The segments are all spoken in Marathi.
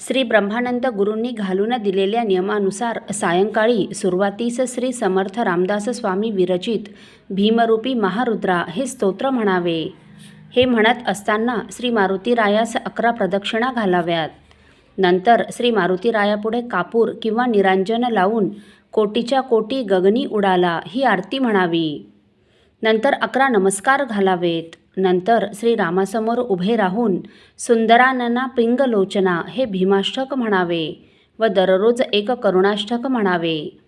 श्री ब्रह्मानंद गुरूंनी घालून दिलेल्या नियमानुसार सायंकाळी सुरुवातीस श्री समर्थ रामदास स्वामी विरचित भीमरूपी महारुद्रा हे स्तोत्र म्हणावे. हे म्हणत असताना श्री मारुतीरायास अकरा प्रदक्षिणा घालाव्यात. नंतर श्री मारुतीरायापुढे कापूर किंवा निरांजन लावून कोटीच्या कोटी गगनी उडाला ही आरती म्हणावी. नंतर अकरा नमस्कार घालावेत. नंतर श्रीरामासमोर उभे राहून सुंदरानना पिंगलोचना हे भीमाष्टक म्हणावे व दररोज एक करुणाष्टक म्हणावे.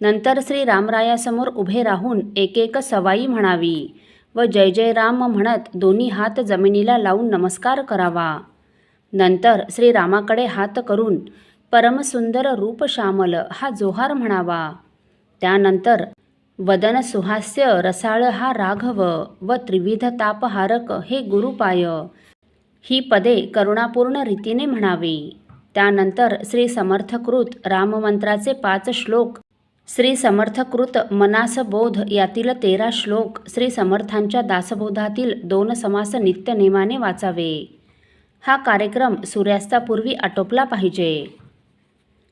नंतर श्री रामरायासमोर उभे राहून एक एक सवाई म्हणावी व जय जय राम म्हणत दोन्ही हात जमिनीला लावून नमस्कार करावा. नंतर श्रीरामाकडे हात करून परमसुंदर रूप श्यामल हा जोहार म्हणावा. त्यानंतर वदन सुहास्य रसाळ हा राघव व त्रिविध तापहारक हे गुरुपाय. ही पदे करुणापूर्ण रीतीने म्हणावी. त्यानंतर श्री समर्थकृत राममंत्राचे पाच श्लोक श्री समर्थकृत मनासबोध यातील तेरा श्लोक श्री समर्थांच्या दासबोधातील दोन समास नित्यनेमाने वाचावे. हा कार्यक्रम सूर्यास्तापूर्वी आटोपला पाहिजे.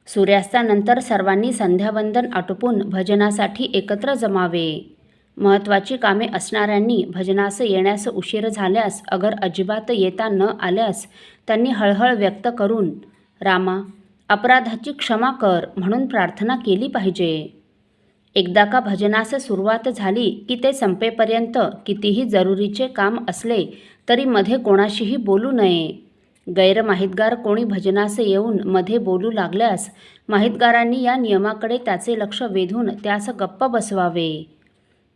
सूर्यास्तानंतर सर्वांनी संध्यावंदन आटोपून भजनासाठी एकत्र जमावे. महत्त्वाची कामे असणाऱ्यांनी भजनास येण्यास उशीर झाल्यास अगर अजिबात येता न आल्यास त्यांनी हळहळ व्यक्त करून रामा अपराधाची क्षमा कर म्हणून प्रार्थना केली पाहिजे. एकदा का भजनास सुरुवात झाली की ते संपेपर्यंत कितीही जरुरीचे काम असले तरी मध्ये कोणाशीही बोलू नये. गैरमाहितगार कोणी भजनास येऊन मध्ये बोलू लागल्यास माहितगारांनी या नियमाकडे त्याचे लक्ष वेधून त्यास गप्प बसवावे.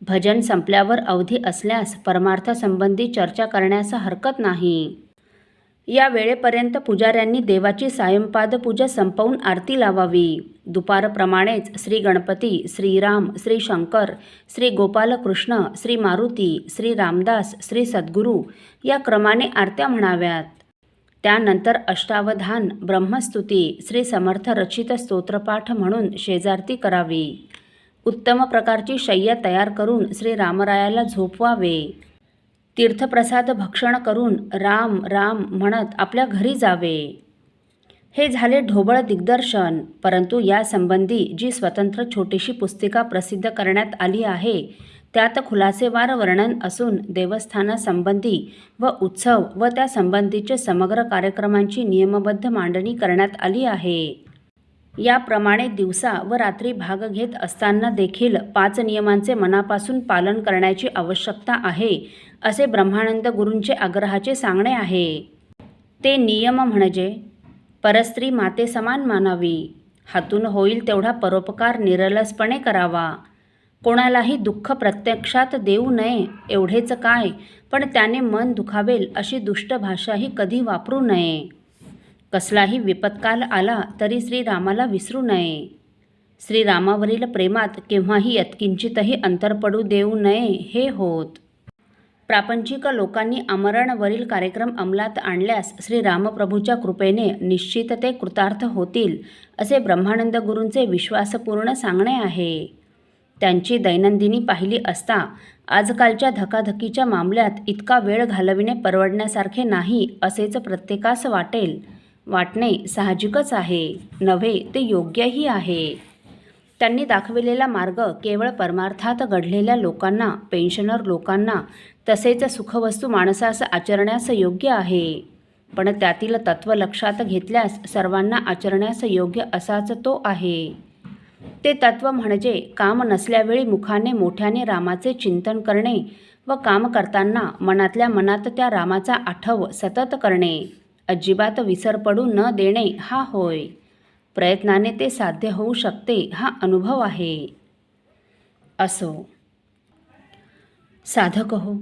भजन संपल्यावर अवधी असल्यास परमार्थसंबंधी चर्चा करण्यास हरकत नाही. या वेळेपर्यंत पुजाऱ्यांनी देवाची सायंपाद पूजा संपवून आरती लावावी. दुपारप्रमाणेच श्री गणपती श्रीराम श्री शंकर श्री गोपालकृष्ण श्री मारुती श्री रामदास श्री सद्गुरू या क्रमाने आरत्या म्हणाव्यात. त्यानंतर अष्टावधान ब्रह्मस्तुती श्री समर्थ रचित स्तोत्रपाठ म्हणून शेजारती करावी. उत्तम प्रकारची शय्या तयार करून श्री रामरायाला झोपवावे. तीर्थप्रसाद भक्षण करून राम राम म्हणत आपल्या घरी जावे. हे झाले ढोबळ दिग्दर्शन परंतु यासंबंधी जी स्वतंत्र छोटीशी पुस्तिका प्रसिद्ध करण्यात आली आहे त्यात खुलासेवार वर्णन असून देवस्थानासंबंधी व उत्सव व त्यासंबंधीचे समग्र कार्यक्रमांची नियमबद्ध मांडणी करण्यात आली आहे. याप्रमाणे दिवसा व रात्री भाग घेत असताना देखील पाच नियमांचे मनापासून पालन करण्याची आवश्यकता आहे असे ब्रह्मानंद गुरूंचे आग्रहाचे सांगणे आहे. ते नियम म्हणजे परस्त्री माते समान मानावी हातून होईल तेवढा परोपकार निरलसपणे करावा. कोणालाही दुःख प्रत्यक्षात देऊ नये एवढेच काय? पण त्याने मन दुखावेल अशी दुष्ट भाषाही कधी वापरू नये. कसलाही विपत्काल आला तरी श्रीरामाला विसरू नये. श्रीरामावरील प्रेमात केव्हाही यत्किंचितही अंतर पडू देऊ नये हे होत. प्रापंचिक लोकांनी आमरणवरील कार्यक्रम अंमलात आणल्यास श्री रामप्रभूच्या कृपेने निश्चित ते कृतार्थ होतील असे ब्रह्मानंद गुरूंचे विश्वासपूर्ण सांगणे आहे. त्यांची दैनंदिनी पाहिली असता आजकालच्या धकाधकीच्या मामल्यात इतका वेळ घालविणे परवडण्यासारखे नाही असेच प्रत्येकास वाटेल. वाटणे साहजिकच आहे नव्हे ते योग्यही आहे. त्यांनी दाखविलेला मार्ग केवळ परमार्थात घडलेल्या लोकांना पेन्शनर लोकांना तसेच सुखवस्तू माणसास आचरण्यास योग्य आहे. पण त्यातील तत्त्व लक्षात घेतल्यास सर्वांना आचरण्यास योग्य असाच तो आहे. ते तत्व म्हणजे काम नसल्यावेळी मुखाने मोठ्याने रामाचे चिंतन करणे व काम करताना मनातल्या मनात त्या रामाचा आठव सतत करणे. अजिबात विसर पडू न देणे हा होय. प्रयत्नाने ते साध्य होऊ शकते हा अनुभव आहे. असो. साधक हो.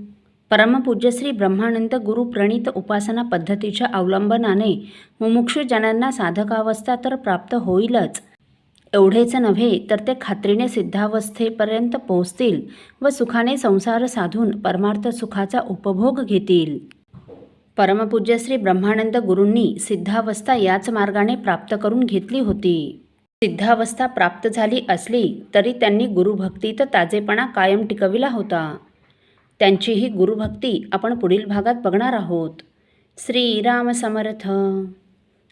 परमपूज्य श्री ब्रह्मानंद गुरुप्रणीत उपासना पद्धतीच्या अवलंबनाने मुमुक्षुजनांना साधकावस्था तर प्राप्त होईलच. एवढेच नव्हे तर ते खात्रीने सिद्धावस्थेपर्यंत पोहोचतील व सुखाने संसार साधून परमार्थ सुखाचा उपभोग घेतील. परमपूज्य श्री ब्रह्मानंद गुरूंनी सिद्धावस्था याच मार्गाने प्राप्त करून घेतली होती. सिद्धावस्था प्राप्त झाली असली तरी त्यांनी गुरुभक्तीत ताजेपणा कायम टिकविला होता. त्यांची ही गुरुभक्ती आपण पुढील भागात बघणार आहोत. श्रीराम समर्थ.